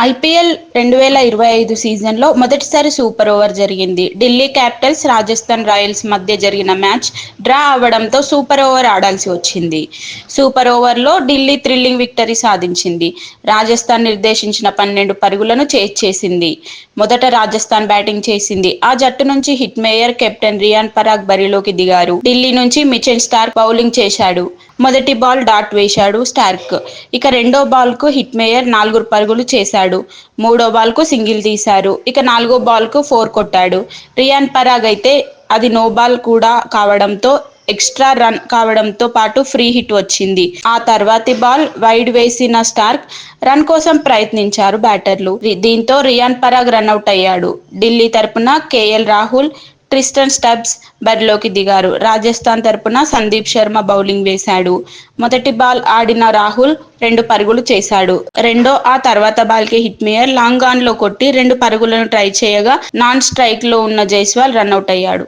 IPL రెండు వేల ఇరవై ఐదు సీజన్లో మొదటిసారి సూపర్ ఓవర్ జరిగింది. ఢిల్లీ క్యాపిటల్స్ రాజస్థాన్ రాయల్స్ మధ్య జరిగిన మ్యాచ్ డ్రా అవ్వడంతో సూపర్ ఓవర్ ఆడాల్సి వచ్చింది. సూపర్ ఓవర్లో ఢిల్లీ థ్రిల్లింగ్ విక్టరీ సాధించింది. రాజస్థాన్ నిర్దేశించిన పన్నెండు పరుగులను చేజ్ చేసింది. మొదట రాజస్థాన్ బ్యాటింగ్ చేసింది. ఆ జట్టు నుంచి Hetmyer captain Riyan Parag బరిలోకి దిగారు. ఢిల్లీ నుంచి మిచెన్ స్టార్ బౌలింగ్ చేశాడు. మొదటి బాల్ డాట్ వేశాడు స్టార్క్. ఇక రెండో బాల్కు హిట్ మేయర్ నాలుగు పరుగులు చేశాడు. మూడో బాల్కు సింగిల్ తీశారు. ఇక నాలుగో బాల్కు ఫోర్ కొట్టాడు. రియాన్ పరాగ్ అయితే అది నో బాల్ కూడా కావడంతో ఎక్స్ట్రా రన్ కావడంతో పాటు ఫ్రీ హిట్ వచ్చింది. ఆ తర్వాతి బాల్ వైడ్ వేసిన స్టార్క్ రన్ కోసం ప్రయత్నించారు బ్యాటర్లు దీంతో రియాన్ పరాగ్ రన్అట్ అయ్యాడు. ఢిల్లీ తరపున కేఎల్ రాహుల్ ట్రిస్టన్ స్టబ్స్ బరిలోకి దిగారు. రాజస్థాన్ తరపున సందీప్ శర్మ బౌలింగ్ వేశాడు. మొదటి బాల్ ఆడిన రాహుల్ రెండు పరుగులు చేశాడు. రెండో ఆ తర్వాత బాల్కి హిట్ మేయర్ లాంగ్ ఆన్లో కొట్టి రెండు పరుగులను ట్రై చేయగా నాన్ స్ట్రైక్లో ఉన్న జైస్వాల్ రన్అట్ అయ్యాడు.